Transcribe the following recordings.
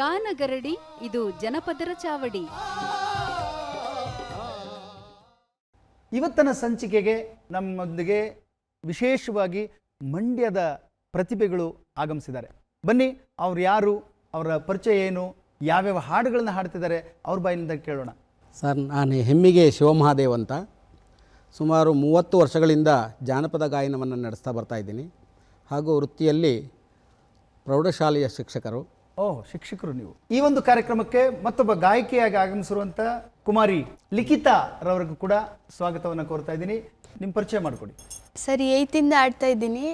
ಗಾನಗರಡಿ ಇದು ಜನಪದರ ಚಾವಡಿ. ಇವತ್ತಿನ ಸಂಚಿಕೆಗೆ ನಮ್ಮೊಂದಿಗೆ ವಿಶೇಷವಾಗಿ ಮಂಡ್ಯದ ಪ್ರತಿಭೆಗಳು ಆಗಮಿಸಿದ್ದಾರೆ. ಬನ್ನಿ ಅವ್ರು ಯಾರು ಅವರ ಪರಿಚಯ ಏನು ಯಾವ್ಯಾವ ಹಾಡುಗಳನ್ನು ಹಾಡ್ತಿದ್ದಾರೆ ಅವ್ರ ಬಾಯಿನಿಂದ ಕೇಳೋಣ. ಸರ್ ನಾನು ಹೆಮ್ಮಿಗೆ ಶಿವಮಹಾದೇವ್ ಅಂತ. ಸುಮಾರು ಮೂವತ್ತು ವರ್ಷಗಳಿಂದ ಜಾನಪದ ಗಾಯನವನ್ನು ನಡೆಸ್ತಾ ಬರ್ತಾ ಇದ್ದೀನಿ. ಹಾಗೂ ವೃತ್ತಿಯಲ್ಲಿ ಪ್ರೌಢಶಾಲೆಯ ಶಿಕ್ಷಕರು. ಓಹ್ ಶಿಕ್ಷಕರು ನೀವು. ಈ ಒಂದು ಕಾರ್ಯಕ್ರಮಕ್ಕೆ ಮತ್ತೊಬ್ಬ ಗಾಯಕಿಯಾಗಿ ಆಗಮಿಸಿರುವಂಥ ಕುಮಾರಿ ಲಿಖಿತಾ ರವರಿಗೂ ಕೂಡ ಸ್ವಾಗತವನ್ನು ಕೋರ್ತಾ ಇದ್ದೀನಿ. ನಿಮ್ಮ ಪರಿಚಯ ಮಾಡಿಕೊಡಿ. ಸರಿ ಏಯ್ತಿಂದ ಆಡ್ತಾ ಇದ್ದೀನಿ.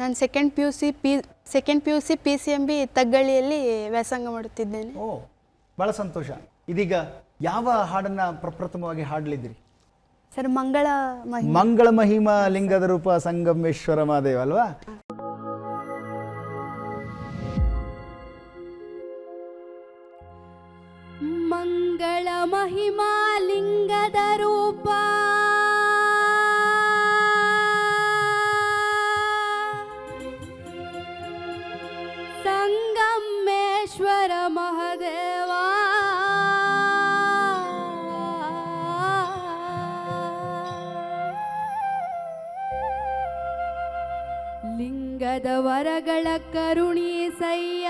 ನಾನು second P U C P second P U C P C M B ತಗ್ಗಳಿಯಲ್ಲಿ ವ್ಯಾಸಂಗ ಮಾಡುತ್ತಿದ್ದೇನೆ. ಓ ಭಾಳ ಸಂತೋಷ. ಇದೀಗ ಯಾವ ಹಾಡನ್ನ ಪ್ರಪ್ರಥಮವಾಗಿ ಹಾಡಲಿದ್ದೀರಿ? ಸರ್ ಮಂಗಳ ಮಂಗಳ ಮಹಿಮಾ ಲಿಂಗದ ರೂಪ ಸಂಗಮೇಶ್ವರ ಮಹಾದೇವ ಅಲ್ವಾ? ಮಂಗಳ ಮಹಿಮಾ ಲಿಂಗದ ರೂಪ. ಸಂಗಮೇಶ್ವರ ಮಹದೇವ. ಲಿಂಗದ ವರಗಳ ಕರುಣೀಸಯ್ಯ.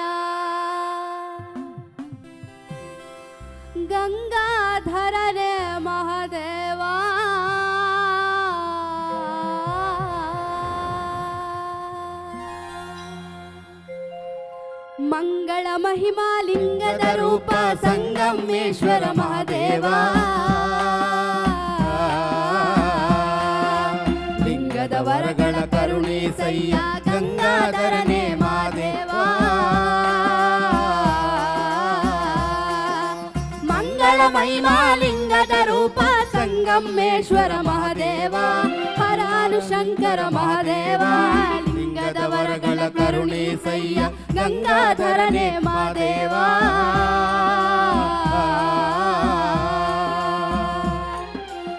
ಗಂಗಾಧರನೇ ಮಹಾದೇವಾ. ಮಂಗಳ ಮಹಿಮಾ ಲಿಂಗದ ರೂಪ ಸಂಗಮೇಶ್ವರ ಮಹಾದೇವಾ. ಲಿಂಗದ ವರಗಳ ಕರುಣೀಸಯ್ಯ ಗಂಗಾಧರನೇ ಮಂಗಳ ಮಹಿಮಾ ಲಿಂಗದ ರೂಪ ಸಂಗಮೇಶ್ವರ ಮಹಾದೇವ ಹರಾನು ಶಂಕರ ಮಹಾದೇವ, ಲಿಂಗದ ವರಗಳ ಕರುಣೀಸಯ್ಯ ಗಂಗಾಧರನೇ ಮಹಾದೇವ.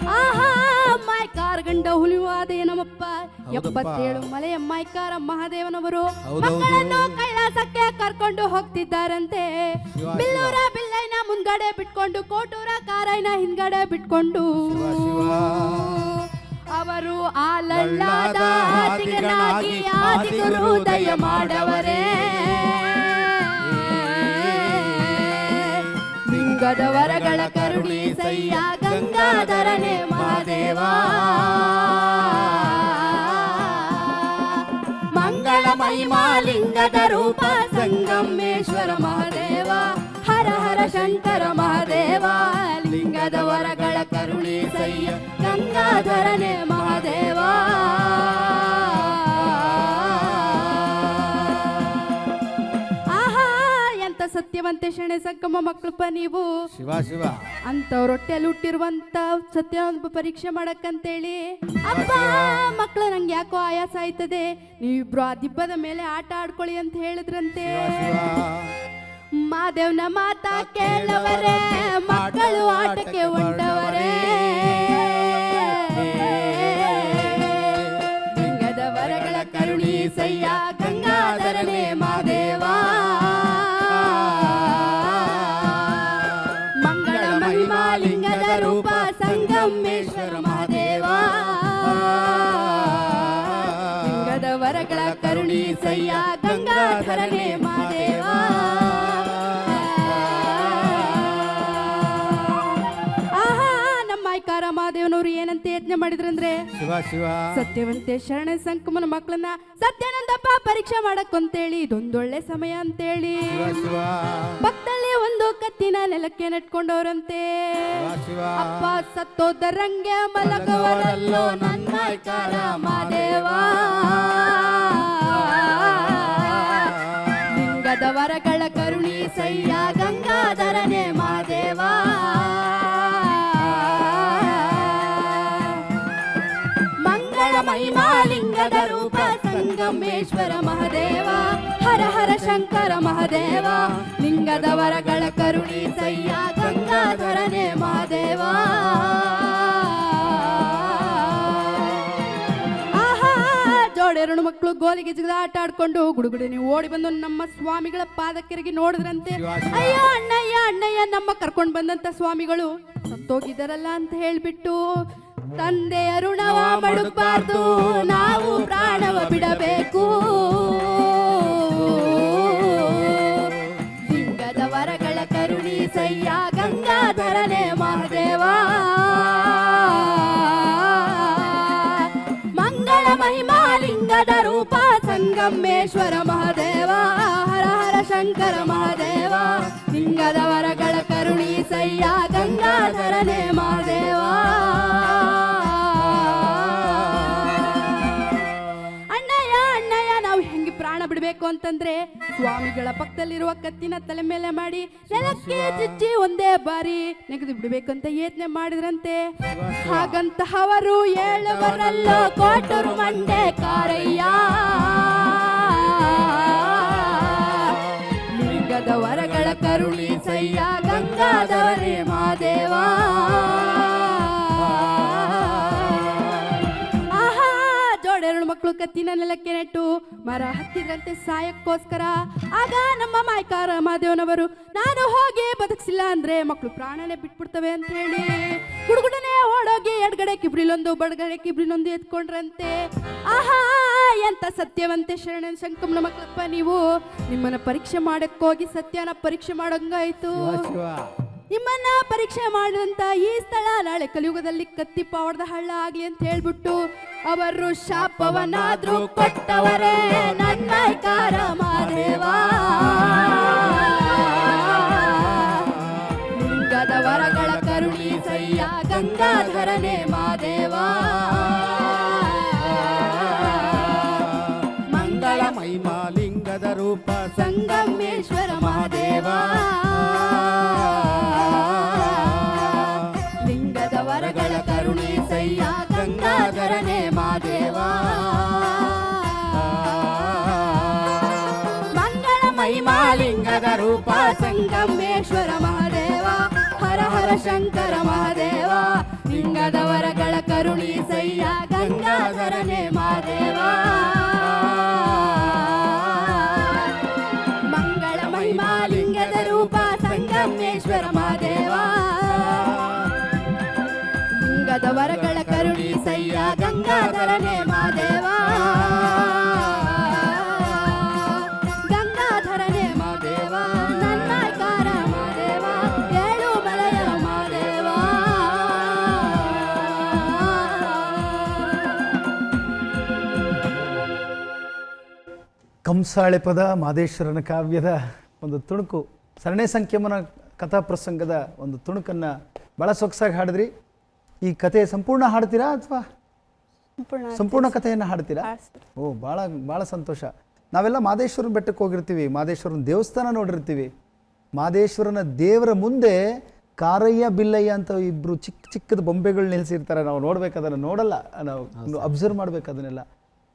ಆಹಾ, ಮೈ ಕಾರ್ಗಂಡ ನಮ್ಮಪ್ಪ ಎಪ್ಪತ್ತೇಳು ಮಲೆಯ ಮೈಕಾರ ಮಹಾದೇವನವರು ಮಕ್ಕಳನ್ನು ಕೈಲಾಸಕ್ಕೆ ಕರ್ಕೊಂಡು ಹೋಗ್ತಿದ್ದಾರಂತೆ. ಬಿಲ್ಲೂರ ಬಿಲ್ಲೈನ ಮುಂದ್ಗಡೆ ಬಿಟ್ಕೊಂಡು ಕೋಟೂರ ಕಾರೈನ ಹಿಂದ್ಗಡೆ ಬಿಟ್ಕೊಂಡು ಅವರು ಆಲಲ್ಲಾದ ಆದಿಗನಾಗಿ ಆದಿಗುರು ದಯ ಮಾಡವರೇ. ವರಗಳ ಕರುಣೀಸಯ್ಯ ಗಂಗಾಧರನೇ ಮಹಾದೇವ. ಮಂಗಳ ಮಹಿಮಾ ಲಿಂಗದ ರೂಪ ಸಂಗಮೇಶ್ವರ ಮಹಾದೇವ ಹರ ಹರ ಶಂಕರ ಮಹಾದೇವ ಲಿಂಗದ ವರಗಳ ಸತ್ಯವಂತೆ ಶೆಣೆ ಸಂಗಮ ಮಕ್ಕಳಪ್ಪ ನೀವು. ಶಿವ ಶಿವ. ಅಂತ ಹೊಟ್ಟೆಯಲ್ಲಿ ಹುಟ್ಟಿರುವಂತ ಸತ್ಯ ಪರೀಕ್ಷೆ ಮಾಡಕ್ಕಂತೇಳಿ. ಅಪ್ಪ ಮಕ್ಕಳು ನಂಗೆ ಯಾಕೋ ಆಯಾಸ ಆಯ್ತದೆ. ನೀವಿಬ್ರು ಆ ದಿಬ್ಬದ ಮೇಲೆ ಆಟ ಆಡ್ಕೊಳ್ಳಿ ಅಂತ ಹೇಳಿದ್ರಂತೆ. ಮಾದೇವ್ನ ಮಾತಾ ಕೇಳವರೇ ಮಕ್ಕಳು ಆಟಕ್ಕೆ ಹೊಂಟವರೇ ಲಿಂಗದ ವರಗಳ ಕರುಣೀಸಯ್ಯ ಗಂಗಾಧರನೇ ಯತ್ನೆ ಮಾಡಿದ್ರಂದ್ರೆ? ಶಿವ ಶಿವ. ಸತ್ಯವಂತೆ ಶರಣ ಸಂಕಮನ ಮಕ್ಕಳನ್ನ ಸತ್ಯಾನಂದಪ್ಪ ಪರೀಕ್ಷೆ ಮಾಡಕ್ಕಂತೇಳಿ ಇದೊಂದೊಳ್ಳೆ ಸಮಯ ಅಂತೇಳಿ. ಭಕ್ತಳ್ಳಿ ಒಂದು ಕತ್ತಿನ ನೆಲಕ್ಕೆ ನೆಟ್ಕೊಂಡವ್ರಂತೆ. ಅಪ್ಪ ಸತ್ತೋದರಂಗೆ ಮಲಗವರಲ್ಲೋ ನನ್ನ ಮಾದೇವ. ಲಿಂಗದ ವರಗಳ ಕರುಣೀಸಯ್ಯ ಗಂಗಾಧರನೇ ರೂಪ ಸಂಗಮೇಶ್ವರ ಮಹದೇವ ಹರ ಹರ ಶಂಕರ ಮಹಾದೇವ ಲಿಂಗದವರಗಳ ವರಗಳ ಕರುಣೀಸಯ್ಯ ಗಂಗಾಧರನೇ ಮಹಾದೇವ. ಆಹಾ ಜೋಡೆರಡು ಮಕ್ಕಳು ಗೋಲಿ ಜಿಗದ ಆಟ ಆಡ್ಕೊಂಡು ಗುಡುಗುಡನೆ ಓಡಿ ಬಂದು ನಮ್ಮ ಸ್ವಾಮಿಗಳ ಪಾದಕರಿಗೆ ನೋಡಿದ್ರಂತೆ. ಅಯ್ಯೋ ಅಣ್ಣಯ್ಯ ಅಣ್ಣಯ್ಯ ನಮ್ಮ ಕರ್ಕೊಂಡು ಬಂದಂತ ಸ್ವಾಮಿಗಳು ಸತ್ತೋಗಿದ್ದಾರಲ್ಲ ಅಂತ ಹೇಳ್ಬಿಟ್ಟು ತಂದೆಯ ಋಣವ ಮಡುಬಾರ್ದು ನಾವು ಪ್ರಾಣವ ಬಿಡಬೇಕು. ಲಿಂಗದ ವರಗಳ ಕರುಣಿ ಸಯ್ಯ ಗಂಗಾಧರನೇ ಮಹಾದೇವ. ಮಂಗಳ ಮಹಿಮಾ ಲಿಂಗದ ರೂಪ ಸಂಗಮೇಶ್ವರ ಮಹಾದೇವ. ಹರ ಹರ ಶಂಕರ ಮಹಾದೇವ ಲಿಂಗದ ವರಗಳ ಕರುಣಿ ಸಯ್ಯ, ಗಂಗಾಧರನೇ ಮಹಾದೇವ. ಅಣ್ಣಯ್ಯ ಅಣ್ಣಯ್ಯ, ನಾವು ಹೆಂಗೆ ಪ್ರಾಣ ಬಿಡಬೇಕು ಅಂತಂದ್ರೆ ಸ್ವಾಮಿಗಳ ಪಕ್ಕದಲ್ಲಿರುವ ಕತ್ತಿನ ತಲೆ ಮೇಲೆ ಮಾಡಿ ನೆಲಕ್ಕೆ ಚುಚ್ಚಿ ಒಂದೇ ಬಾರಿ ನೆಗೆದು ಬಿಡಬೇಕು ಅಂತ ಮಾಡಿದ್ರಂತೆ. ಹಾಗಂತಹವರು ಏಳುವರಲ್ಲೋ, ಕೋಟರು ಮಂಡೆ ಕಾರಯ್ಯ. ಮಕ್ಕಳು ನೆಲಕ್ಕೆ ನೆಟ್ಟು ಮರ ಹತ್ತಿದ್ರಂತೆ ಸಾಯಕ್ಕೋಸ್ಕರ. ಆಗ ನಮ್ಮ ಮಾಯ್ಕಾರ ಮಾದೇವನವರು ನಾನು ಹೋಗಿ ಬದುಕಿಸಿಲ್ಲ ಅಂದ್ರೆ ಮಕ್ಕಳು ಪ್ರಾಣನೇ ಬಿಟ್ಬಿಡ್ತವೆ ಅಂತ ಹೇಳಿ ಗುಡುಗುಡನೆ ಓಡೋಗಿ ಎಡಗಡೆ ಕಿಬ್ರಿಲೊಂದು ಬಡಗಡೆ ಕಿಬ್ರಿಲೊಂದು ಎತ್ಕೊಂಡ್ರಂತೆ. ಆಹಾ ಎಂತ ಸತ್ಯವಂತೆ ಶರಣ ಶಂಕಮ್ನ ಮಕ್ಕಳಪ್ಪ ನೀವು. ನಿಮ್ಮನ್ನ ಪರೀಕ್ಷೆ ಮಾಡಕ್ಕೋಗಿ ಸತ್ಯನ ಪರೀಕ್ಷೆ ಮಾಡಂಗಾಯ್ತು. ನಿಮ್ಮನ್ನ ಪರೀಕ್ಷೆ ಮಾಡಿದಂತ ಈ ಸ್ಥಳ ನಾಳೆ ಕಲಿಯುಗದಲ್ಲಿ ಕತ್ತಿ ಪಾವಡದ ಹಳ್ಳ ಆಗ್ಲಿ ಅಂತ ಹೇಳ್ಬಿಟ್ಟು ಅವರು ಶಾಪವನಾದ್ರೂ ಕೊಟ್ಟವರೇ ನನ್ನ ಕಾರ ಮಾದೇವಾ. ಲಿಂಗದ ಕರುಣಿ ಸಯ್ಯ ಗಂಗಾಧರನೇ ಮಾದೇವಾ. ಮಂಗಳ ಮಹಿಮಾಲಿಂಗದ ರೂಪ ಸಂಗಮೇಶ್ವರ ಮಹಿಮಾಲಿಂಗದ ರೂಪ ಸಂಗಮೇಶ್ವರ ಮಹಾದೇವ, ಹರ ಹರ ಶಂಕರ ಮಹಾದೇವ ಲಿಂಗದವರಗಳ ಕರುಣಿ ಸಯ್ಯ ಗಂಗಾಧರನೇ ಮಹಾದೇವ. ಮಂಗಳ ಮಹಿಮಾಲಿಂಗದ ರೂಪ ಸಂಗಮೇಶ್ವರ ಮಹಾದೇವ. ಲಿಂಗದವರಗಳ ಕರುಣಿ ಸಯ್ಯ ಗಂಗಾಧರನೇ ಮಾದೇವ ಕಂಸಾಳೆ ಪದ ಮಾದೇಶ್ವರನ ಕಾವ್ಯದ ಒಂದು ತುಣುಕು ಸರಣೆ ಸಂಖ್ಯಮನ ಕಥಾ ಪ್ರಸಂಗದ ಒಂದು ತುಣುಕನ್ನು ಭಾಳ ಸೊಗಸಾಗಿ ಹಾಡಿದ್ರಿ. ಈ ಕಥೆ ಸಂಪೂರ್ಣ ಹಾಡ್ತೀರಾ ಅಥವಾ ಸಂಪೂರ್ಣ ಕಥೆಯನ್ನು ಹಾಡ್ತೀರಾ? ಓ ಭಾಳ ಭಾಳ ಸಂತೋಷ. ನಾವೆಲ್ಲ ಮಾದೇಶ್ವರನ ಬೆಟ್ಟಕ್ಕೆ ಹೋಗಿರ್ತೀವಿ ಮಾದೇಶ್ವರನ ದೇವಸ್ಥಾನ ನೋಡಿರ್ತೀವಿ. ಮಾದೇಶ್ವರನ ದೇವರ ಮುಂದೆ ಕಾರಯ್ಯ ಬಿಲ್ಲಯ್ಯ ಅಂತ ಇಬ್ಬರು ಚಿಕ್ಕ ಚಿಕ್ಕದ ಬೊಂಬೆಗಳು ನಿಲ್ಸಿರ್ತಾರೆ. ನಾವು ನೋಡ್ಬೇಕು ಅದನ್ನು ನೋಡಲ್ಲ ನಾವು ಅಬ್ಸರ್ವ್ ಮಾಡ್ಬೇಕು ಅದನ್ನೆಲ್ಲ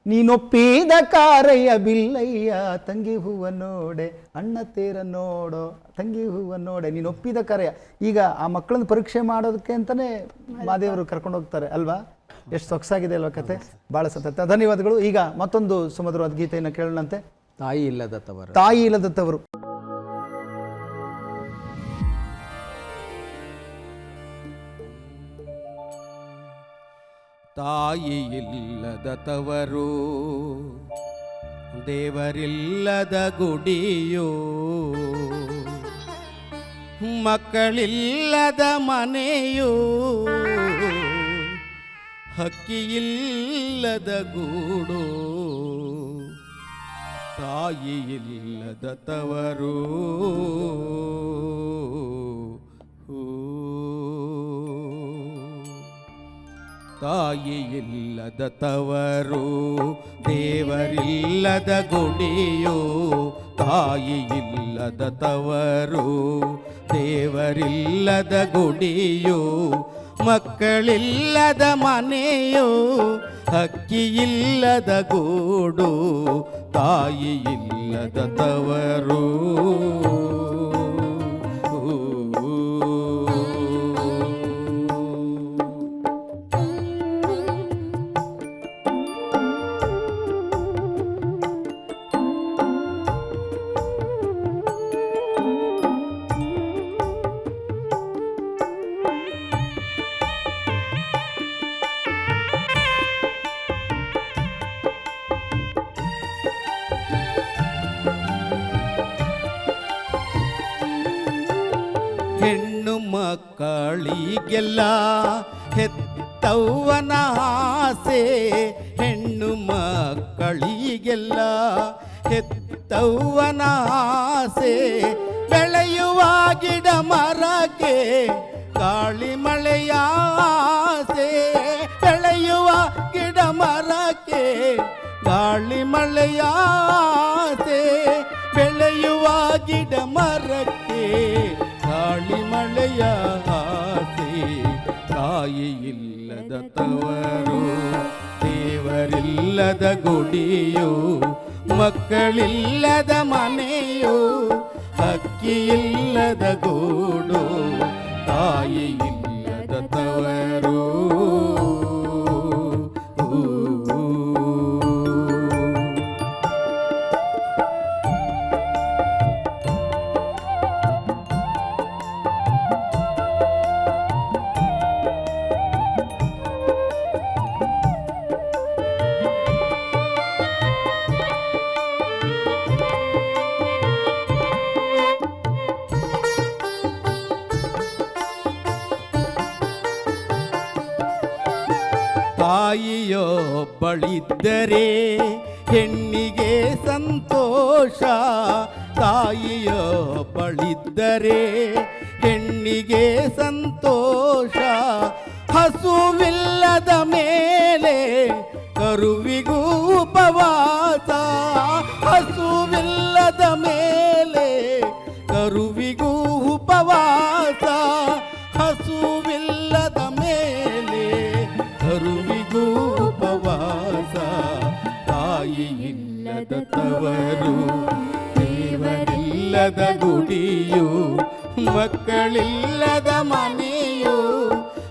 ನೀನೊಪ್ಪಿದ ಕಾರಯ್ಯ ಬಿಲ್ಲಯ್ಯ ತಂಗಿ ಹೂವ ನೋಡೆ ಅಣ್ಣ ತೇರ ನೋಡೋ ತಂಗಿ ಹೂವ ನೋಡೆ ನೀನು ಒಪ್ಪಿದ ಕಾರಯ್ಯ. ಈಗ ಆ ಮಕ್ಕಳನ್ನ ಪರೀಕ್ಷೆ ಮಾಡೋದಕ್ಕೆ ಅಂತಾನೆ ಮಾದೇವರು ಕರ್ಕೊಂಡು ಹೋಗ್ತಾರೆ ಅಲ್ವಾ? ಎಷ್ಟು ಸೊಗಸಾಗಿದೆ ಅಲ್ವಾ ಕತೆ? ಭಾಳ ಸತತ. ಧನ್ಯವಾದಗಳು. ಈಗ ಮತ್ತೊಂದು ಸುಮಧುರವಾದ ಗೀತೆಯನ್ನು ಕೇಳೋಣಂತೆ. ತಾಯಿ ಇಲ್ಲದ ತವರು ತಾಯಿ ಇಲ್ಲದ ತಾಯಿ ಇಲ್ಲದ ತವರು ದೇವರಿಲ್ಲದ ಗುಡಿಯೋ ಮಕ್ಕಳಿಲ್ಲದ ಮನೆಯೋ ಹಕ್ಕಿಯಿಲ್ಲದ ಗೂಡು ತಾಯಿ ಇಲ್ಲದ ತವರು. ತಾಯಿ ಇಲ್ಲದ ತವರು, ದೇವರಿಲ್ಲದ ಗುಡಿಯೋ ತಾಯಿ ಇಲ್ಲದ ತವರು, ದೇವರಿಲ್ಲದ ಗುಡಿಯೋ ಮಕ್ಕಳಿಲ್ಲದ ಮನೆಯೋ ಹಕ್ಕಿಯಿಲ್ಲದ ಗೂಡು ತಾಯಿ ಇಲ್ಲದ ತವರು. ಮಕ್ಕಳಿಗೆಲ್ಲ ಹೆತ್ತವ್ವನ ಆಸೆ, ಹೆಣ್ಣು ಮಕ್ಕಳಿಗೆಲ್ಲ ಹೆತ್ತವ್ವನ ಆಸೆ. ಬೆಳೆಯುವ ಗಿಡ ಮರಕ್ಕೆ ಗಾಳಿ ಮಳೆಯ ಆಸೆ. ಬೆಳೆಯುವ ಗಿಡ ಮರಕ್ಕೆ ಗಾಳಿ ಮಳೆಯ ಆಸೆ. ಬೆಳೆಯುವ ಗಿಡ ಮರಕ್ಕೆ ಗಾಳಿ ಮಳೆಯ ಆಸೆ ತಾಯಿ ಇಲ್ಲದ ತವರು, ದೇವರಿಲ್ಲದ ಗುಡಿಯು, ಮಕ್ಕಳಿಲ್ಲದ ಮನೆಯು ಅಕ್ಕಿ ಇಲ್ಲದ ಗೂಡು, ತಾಯಿ ಇಲ್ಲದ ತವರು. ತಾಯಿಯೊಬ್ಬಳಿದ್ದರೆ ತವರು ದೇವರಿಲ್ಲದ ಗುಡಿಯು ಮಕ್ಕಳಿಲ್ಲದ ಮನೆಯು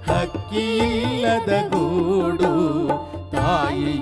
ಹಕ್ಕಿಯಿಲ್ಲದ ಗೂಡು ತಾಯಿ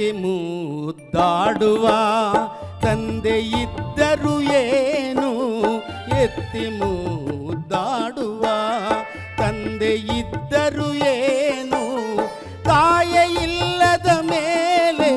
ಎತ್ತಿ ಮುದ್ದಾಡುವ ತಂದೆ ಇದ್ದರು ಏನು? ಎತ್ತಿ ಮುದ್ದಾಡುವ ತಂದೆ ಇದ್ದರು ಏನು? ತಾಯ ಇಲ್ಲದ ಮೇಲೆ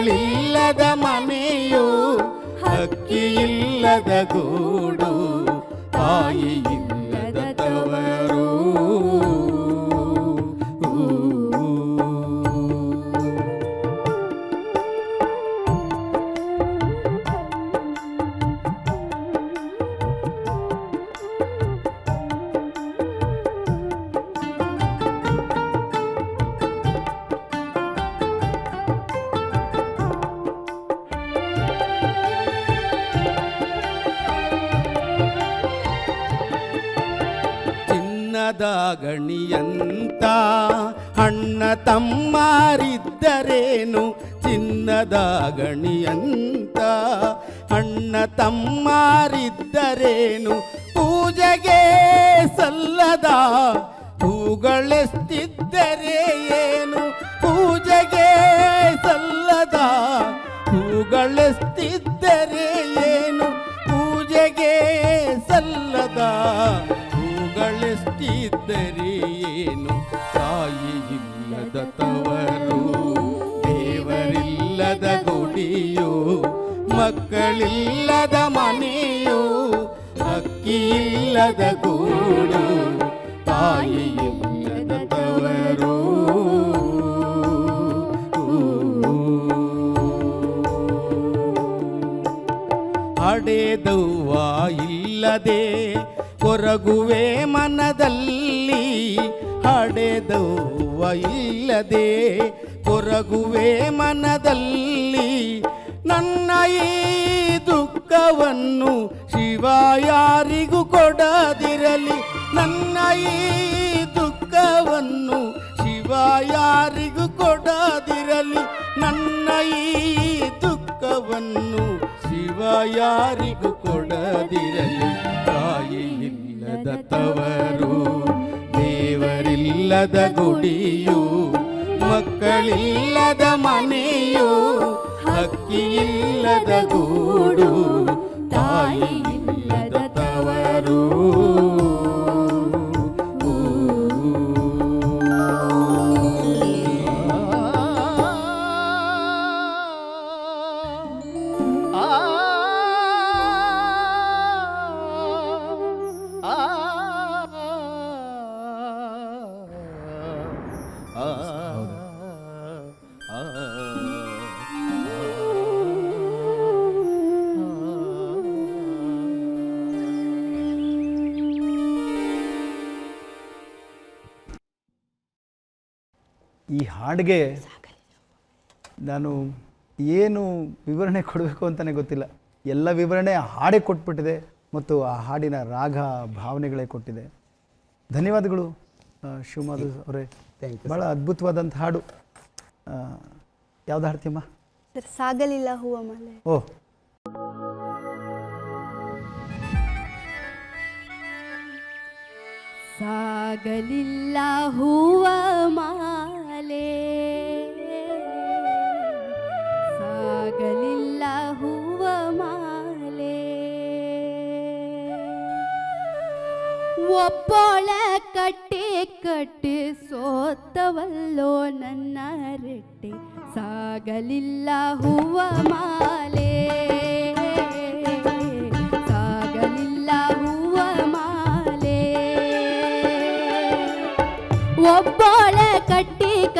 ಮಕ್ಕಳಿಲ್ಲದ ಮನೆಯು ಹಕ್ಕಿಯಿಲ್ಲದ ಗೂಡು ತಾಯಿ ಮಕ್ಕಳಿಲ್ಲದ ಮನೆಯು ಅಕ್ಕಿಯಿಲ್ಲದ ಗೂಡು, ತಾಯಿಯಿಲ್ಲದ ತವರು. ಹಡೆದವ್ವ ಇಲ್ಲದೆ ಕೊರಗುವೆ ಮನದಲ್ಲಿ, ಹಡೆದವ್ವ ಇಲ್ಲದೆ ಕೊರಗುವೆ ಮನದಲ್ಲಿ, ನನ್ನ ಈ ದುಃಖವನ್ನು ಶಿವ ಯಾರಿಗೂ ಕೊಡದಿರಲಿ. ನನ್ನ ಈ ದುಃಖವನ್ನು ಶಿವ ಯಾರಿಗೂ ಕೊಡದಿರಲಿ. ನನ್ನ ಈ ದುಃಖವನ್ನು ಶಿವ ಯಾರಿಗೂ ಕೊಡದಿರಲಿ. ತಾಯಿ ಇಲ್ಲದ ತವರು, ದೇವರಿಲ್ಲದ ಗುಡಿಯು, ಮಕ್ಕಳಿಲ್ಲದ ಮನೆಯು ಹಕ್ಕಿಯಿಲ್ಲದ ಗೂಡು ತಾಯಿ ಇಲ್ಲದ ತವರು. ಈ ಹಾಡಿಗೆ ನಾನು ಏನು ವಿವರಣೆ ಕೊಡಬೇಕು ಅಂತಲೇ ಗೊತ್ತಿಲ್ಲ. ಎಲ್ಲ ವಿವರಣೆ ಆ ಹಾಡೇ ಕೊಟ್ಬಿಟ್ಟಿದೆ ಮತ್ತು ಆ ಹಾಡಿನ ರಾಗ ಭಾವನೆಗಳೇ ಕೊಟ್ಟಿದೆ. ಧನ್ಯವಾದಗಳು ಶಿವಮಾಧು ಅವರೇ. ಯು ಭಾಳ ಅದ್ಭುತವಾದಂಥ ಹಾಡು. ಯಾವ್ದು ಹಾಡ್ತೀಯಮ್ಮ? ಸರ್ ಸಾಗಲಿಲ್ಲ ಹೂವ ಮಾಲೆ. ಓಹ್ ಸಾಗಲಿಲ್ಲ ಹೂವ ಮಾಲೆ ಸಾಗಲಿಲ್ಲ ಹೂವ ಮಾಲೆ ಒಬ್ಬೊಳ ಕಟ್ಟಿ ಕಟ್ಟಿ ಸೋತವಲ್ಲೋ ನನ್ನ ರೆಟ್ಟೆ ಸಾಗಲಿಲ್ಲ ಹೂವ ಮಾಲೆ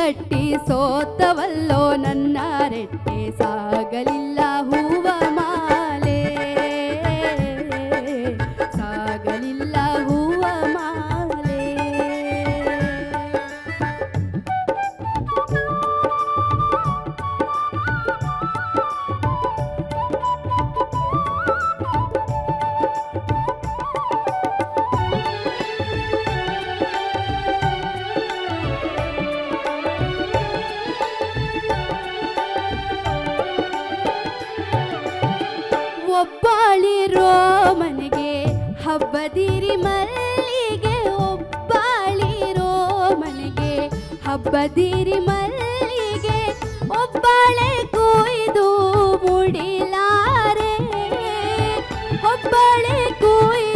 ಕಟ್ಟಿ ಕಟ್ಟಿ ಸೋತವಲ್ಲೋ ನನ್ನ ರೆಟ್ಟೆ ಸಾಗಲಿಲ್ಲ ಒಬ್ಬಾಳಿರೋ ಮನೆಗೆ ಹಬ್ಬದಿರಿ ಮಲ್ಲಿಗೆ ಒಬ್ಬಾಳಿರೋ ಮನೆಗೆ ಹಬ್ಬದಿರಿ ಮಲ್ಲಿಗೆ ಒಬ್ಬಾಳೆ ಕೊಯ್ದು ಮುಡಿಲಾರೆ. ಒಬ್ಬಾಳೆ ಕೊಯ್ದು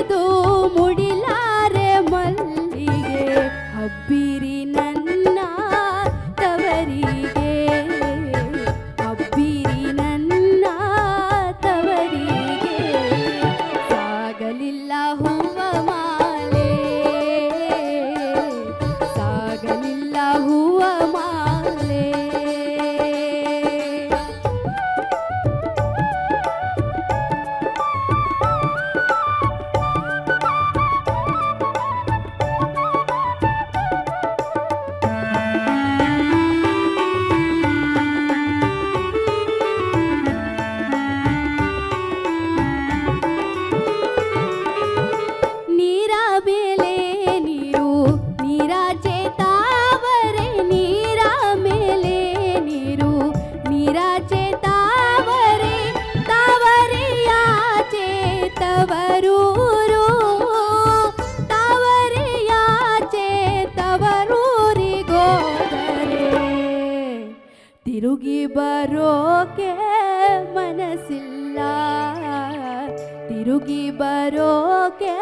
ಬರೋಕೆ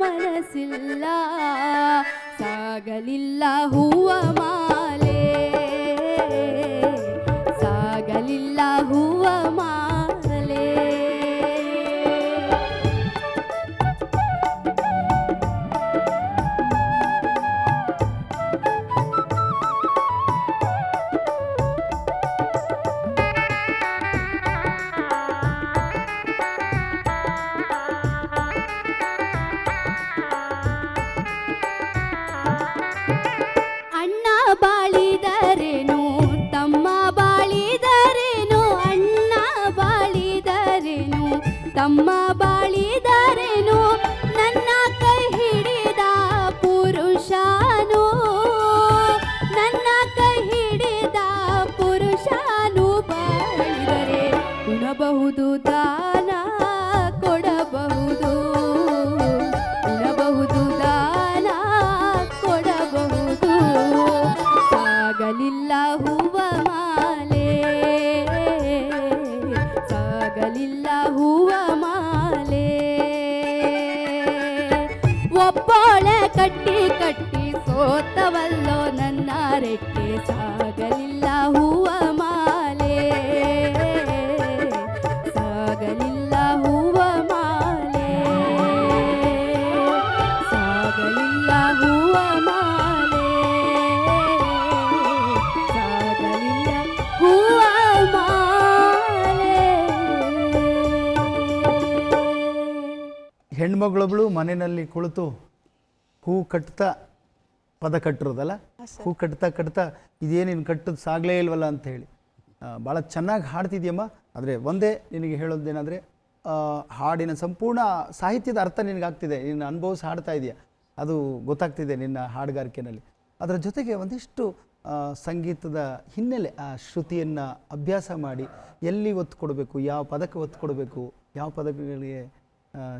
ಮನಸ್ಸಿಲ್ಲ ಸಾಗಲಿಲ್ಲ ಹೂವ ಮಾಲೆ galil ಹೆಣ್ಮಗಳೊಬ್ಳು ಮನೆಯಲ್ಲಿ ಕುಳಿತು ಹೂ ಕಟ್ತಾ ಪದ ಕಟ್ಟಿರೋದಲ್ಲ? ಹೂ ಕಟ್ತಾ ಕಟ್ತಾ ಇದೇನೇನು ಕಟ್ಟದ್ ಸಾಗಲೇ ಇಲ್ವಲ್ಲ ಅಂತ ಹೇಳಿ. ಭಾಳ ಚೆನ್ನಾಗಿ ಹಾಡ್ತಿದ್ಯಮ್ಮ. ಆದರೆ ಒಂದೇ ನಿನಗೆ ಹೇಳೋದೇನೆಂದರೆ ಹಾಡಿನ ಸಂಪೂರ್ಣ ಸಾಹಿತ್ಯದ ಅರ್ಥ ನಿನಗಾಗ್ತಿದೆ. ನಿನ್ನ ಅನುಭವಿಸಿ ಹಾಡ್ತಾ ಇದೆಯಾ? ಅದು ಗೊತ್ತಾಗ್ತಿದೆ ನಿನ್ನ ಹಾಡುಗಾರಿಕೆನಲ್ಲಿ. ಅದರ ಜೊತೆಗೆ ಒಂದಿಷ್ಟು ಸಂಗೀತದ ಹಿನ್ನೆಲೆ ಆ ಶ್ರುತಿಯನ್ನು ಅಭ್ಯಾಸ ಮಾಡಿ ಎಲ್ಲಿ ಒತ್ತು ಕೊಡಬೇಕು ಯಾವ ಪದಕ್ಕೆ ಒತ್ತು ಕೊಡಬೇಕು ಯಾವ ಪದಗಳಿಗೆ ಆ,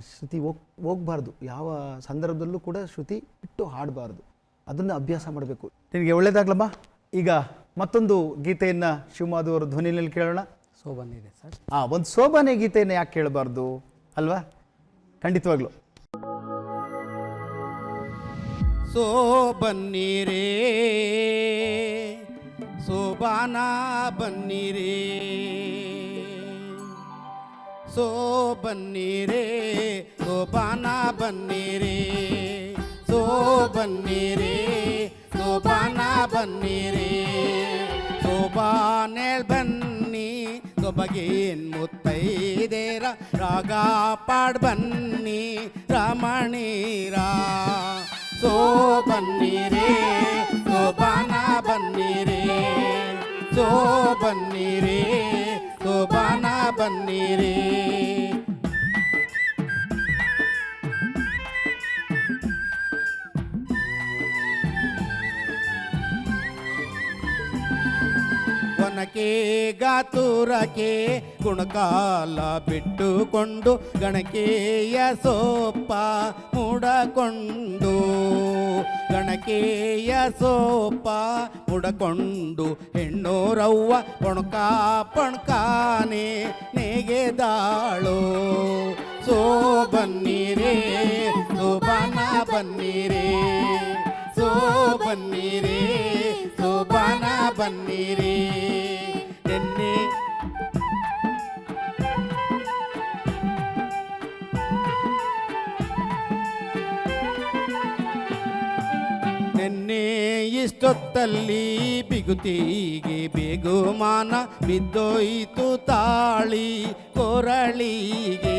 ಶ್ರುತಿ ಹೋಗ್ ಹೋಗ್ಬಾರ್ದು. ಯಾವ ಸಂದರ್ಭದಲ್ಲೂ ಕೂಡ ಶ್ರುತಿ ಬಿಟ್ಟು ಹಾಡಬಾರ್ದು. ಅದನ್ನು ಅಭ್ಯಾಸ ಮಾಡಬೇಕು. ನಿನಗೆ ಒಳ್ಳೇದಾಗ್ಲಮ್ಮ? ಈಗ ಮತ್ತೊಂದು ಗೀತೆಯನ್ನು ಶಿವಮಾಧು ಅವರ ಧ್ವನಿಯಲ್ಲಿ ಕೇಳೋಣ. ಸೋಬಾನೆ ಇದೆ ಸರ್. ಆ ಒಂದು ಸೋಬಾನೆ ಗೀತೆಯನ್ನು ಯಾಕೆ ಕೇಳಬಾರ್ದು? ಅಲ್ವಾ? ಖಂಡಿತವಾಗ್ಲು. ಸೋ ಬನ್ನಿರೇ ಸೋಬಾನ ಬನ್ನಿರೇ ಸೋ ಬನ್ನಿರೇ ಸೋಬಾನ ಬನ್ನಿರೇ ಸೋ ಬನ್ನಿರೇ ಸೋಬಾನ ಬನ್ನಿರೇ ಸೋಬಾನೇಳ್ ಬನ್ನಿ ಸೊಬಗೇನ್ ಮುತ್ತೈದೇರ ರಾಗ ಪಾಡ್ ಬನ್ನಿ ರಮಣೀರ ಸೋ ಬನ್ನಿರೇ ಸೋಬಾನ ಬನ್ನಿರೇ ಸೋ ಬನ್ನಿರೇ ಸೋಬಾನ ಬನ್ನಿರೇ. ಒನಕೆ ಗಾತುರಕೆ ಗುಣಕಾಲ ಬಿಟ್ಟುಕೊಂಡು ಗಣಕೇಯ ಸೋಪ ಮುಡಕೊಂಡು, ಗಣಕೇಯ ಸೋಪ ಮುಡಕೊಂಡು ಹೆಣ್ಣೋರವ್ವ ಪೊಣಕ ಪೊಣಕಾನೆ ನೆಗೆದಾಳು. ಸೋ ಬನ್ನಿರೇ ಸೋಬಾನ ಬನ್ನಿರೇ, ಸೋ ಬನ್ನಿರೇ ಸೋಬಾನ ಬನ್ನಿರೇ. ನಿನ್ನೆ ಇಷ್ಟೊತ್ತಲ್ಲಿ ಬಿಗುತಿಗೆ ಬೇಗುಮಾನ ಬಿದ್ದೋಯ್ತು ತಾಳಿ ಕೊರಳಿಗೆ.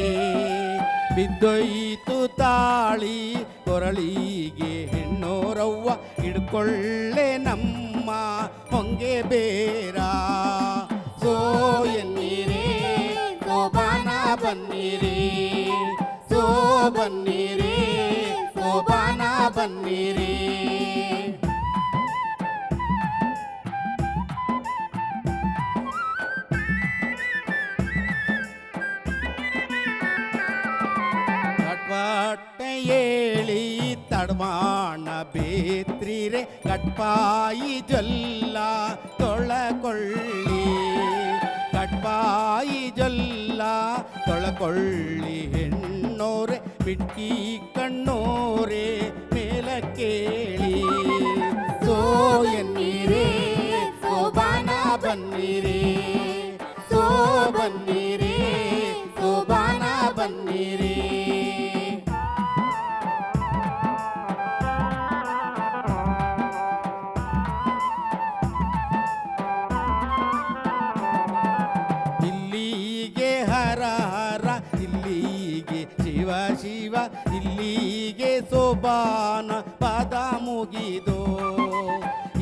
ಬಿದ್ದೋಯ್ತು ತಾಳಿ ಕೊರಳಿಗೆ ಹೆಣ್ಣೋರವ್ವ, ಹಿಡ್ಕೊಳ್ಳೆ ನಮ್ಮ ಹೊಂಗೆ ಬೇರ. ಸೋ ಎನ್ನಿರಿ ಸೋಬಾನ ಬನ್ನಿರಿ. ಸೋ ಬನ್ನಿರಿ ಸೋಬಾನ ಬನ್ನಿರೇ. ಬೇತ್ರಿರೆ ಕಟ್ಪಾಯಿ ಜೊಲ್ಲ ತೊಳಕೊಳ್ಳಿ ಕಟ್ಪಾಯಿ ಜೊಲ್ಲ ತೊಳಕೊಳ್ಳಿ ಹೆಣ್ಣೋರೆ ಬಿಟ್ಟಿ ಕಣ್ಣೋರೆ ಮೇಲ ಕೇಳಿ ಸೋ ಎನ್ನಿರೇ ಸೋಬಾನ ಬನ್ನಿರೇ ಸೋ ಬನ್ನಿರೇ ಸೋಬಾನ ಬನ್ನಿರೇ ಹರ ಹರ ಇಲ್ಲಿಗೆ ಶಿವ ಶಿವ, ಇಲ್ಲಿಗೆ ಸೋಬಾನ ಪದ ಮುಗಿದೋ.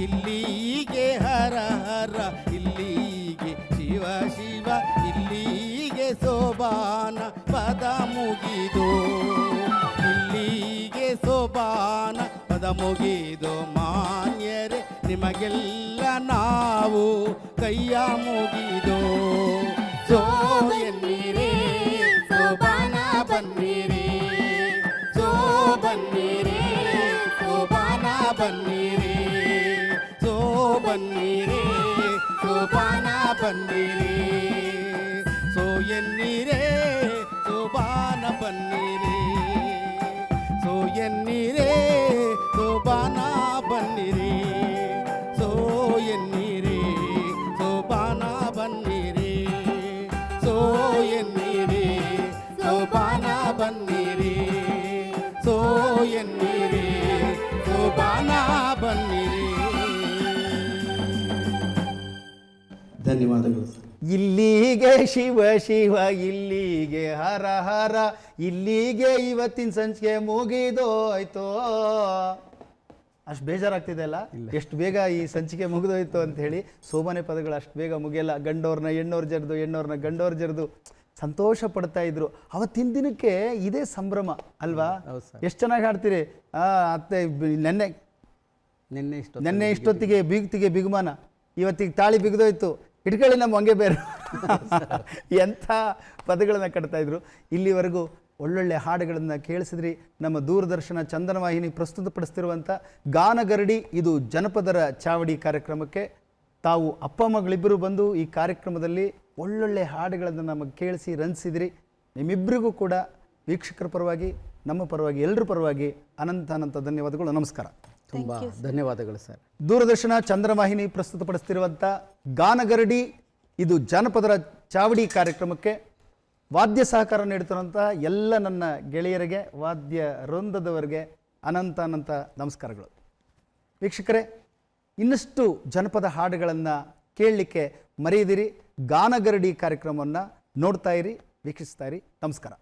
ಇಲ್ಲಿಗೆ ಹರ ಹರ ಇಲ್ಲಿಗೆ ಶಿವ ಶಿವ, ಇಲ್ಲಿಗೆ ಸೋಬಾನ ಪದ ಮುಗಿದು. ಇಲ್ಲಿಗೆ ಸೋಬಾನ ಪದ ಮುಗಿದು. ಮಾನ್ಯರೆ, ನಿಮಗೆಲ್ಲ ನಾವು ಕೈಯ ಮುಗಿದೋ. ಸೋ ಎನ್ನಿರೇ ಸೋಬಾನ ಬನ್ನಿರೇ ಸೋ ಬನ್ನಿರೇ ಸೋಬಾನ ಬನ್ನಿರೇ ಸೋ ಬನ್ನಿರಿ ಸೋಬಾನ ಬನ್ನಿರಿ ಸೋ ಎನ್ನೀರೇ ಸೋಬಾನ ಬನ್ನಿರಿ ಸೋ ಎನ್ನೀರೇ ಸೋಬಾನ ಬನ್ನಿರಿ ಸೋ ಎನ್ನೀರೇ ಧನ್ಯವಾದಗಳು. ಇಲ್ಲಿಗೆ ಶಿವ ಶಿವ ಇಲ್ಲಿಗೆ ಹರ ಹರ ಇಲ್ಲಿಗೆ ಇವತ್ತಿನ ಸಂಚಿಕೆ ಮುಗಿದೋಯ್ತೋ. ಅಷ್ಟು ಬೇಜಾರಾಗ್ತಿದೆ ಅಲ್ಲ? ಎಷ್ಟು ಬೇಗ ಈ ಸಂಚಿಕೆ ಮುಗಿದೋಯ್ತು ಅಂತ ಹೇಳಿ ಸೋಮನೆ ಪದಗಳು ಅಷ್ಟು ಬೇಗ ಮುಗಿಯಲ್ಲ. ಗಂಡೋರ್ನ ಹೆಣ್ಣೋರ್ ಜರ್ದು ಹೆಣ್ಣೋರ್ನ ಗಂಡೋರ್ ಜರ್ದು. ಸಂತೋಷ ಪಡ್ತಾ ಇದ್ರು. ಅವತ್ತಿನ ದಿನಕ್ಕೆ ಇದೇ ಸಂಭ್ರಮ ಅಲ್ವಾ. ಎಷ್ಟು ಚೆನ್ನಾಗಿ ಹಾಡ್ತೀರಿ? ಆ ಅತ್ತೆ ನೆನ್ನೆ. ನಿನ್ನೆ ಇಷ್ಟು ನೆನ್ನೆ ಇಷ್ಟೊತ್ತಿಗೆ ಬೀಗ್ತಿಗೆ ಬಿಗುಮಾನ. ಇವತ್ತಿಗೆ ತಾಳಿ ಬಿಗಿದೋಯ್ತು. ಇಟ್ಕೊಳ್ಳಿ ನಮ್ಮ ಹಂಗೆ ಬೇರೆ. ಎಂಥ ಪದಗಳನ್ನು ಕಟ್ತಾಯಿದ್ರು ಇಲ್ಲಿವರೆಗೂ ಒಳ್ಳೊಳ್ಳೆ ಹಾಡುಗಳನ್ನು ಕೇಳಿಸಿದ್ರಿ. ನಮ್ಮ ದೂರದರ್ಶನ ಚಂದನವಾಹಿನಿ ಪ್ರಸ್ತುತಪಡಿಸ್ತಿರುವಂಥ ಗಾನಗರಡಿ ಇದು ಜನಪದರ ಚಾವಡಿ ಕಾರ್ಯಕ್ರಮಕ್ಕೆ ತಾವು ಅಪ್ಪ ಮಗಳಿಬ್ಬರು ಬಂದು ಈ ಕಾರ್ಯಕ್ರಮದಲ್ಲಿ ಒಳ್ಳೊಳ್ಳೆ ಹಾಡುಗಳನ್ನು ನಮಗೆ ಕೇಳಿಸಿ ರಂಜಿಸಿದ್ರಿ. ನಿಮ್ಮಿಬ್ಬರಿಗೂ ಕೂಡ ವೀಕ್ಷಕರ ಪರವಾಗಿ ನಮ್ಮ ಪರವಾಗಿ ಎಲ್ಲರ ಪರವಾಗಿ ಅನಂತ ಅನಂತ ಧನ್ಯವಾದಗಳು. ನಮಸ್ಕಾರ. ತುಂಬ ಧನ್ಯವಾದಗಳು ಸರ್ ದೂರದರ್ಶನ ಚಂದ್ರವಾಹಿನಿ ಪ್ರಸ್ತುತಪಡಿಸ್ತಿರುವಂಥ ಗಾನಗರಡಿ, ಇದು ಜಾನಪದರ ಚಾವಡಿ ಕಾರ್ಯಕ್ರಮಕ್ಕೆ ವಾದ್ಯ ಸಹಕಾರ ನೀಡುತ್ತಿರುವಂತಹ ಎಲ್ಲ ನನ್ನ ಗೆಳೆಯರಿಗೆ, ವಾದ್ಯ ವೃಂದದವರಿಗೆ ಅನಂತ ಅನಂತ ನಮಸ್ಕಾರಗಳು. ವೀಕ್ಷಕರೇ, ಇನ್ನಷ್ಟು ಜನಪದ ಹಾಡುಗಳನ್ನು ಕೇಳಲಿಕ್ಕೆ ಮರೆಯದಿರಿ, ಗಾನಗರಡಿ ಕಾರ್ಯಕ್ರಮವನ್ನು ನೋಡ್ತಾ ಇರಿ, ವೀಕ್ಷಿಸ್ತಾ ಇರಿ. ನಮಸ್ಕಾರ.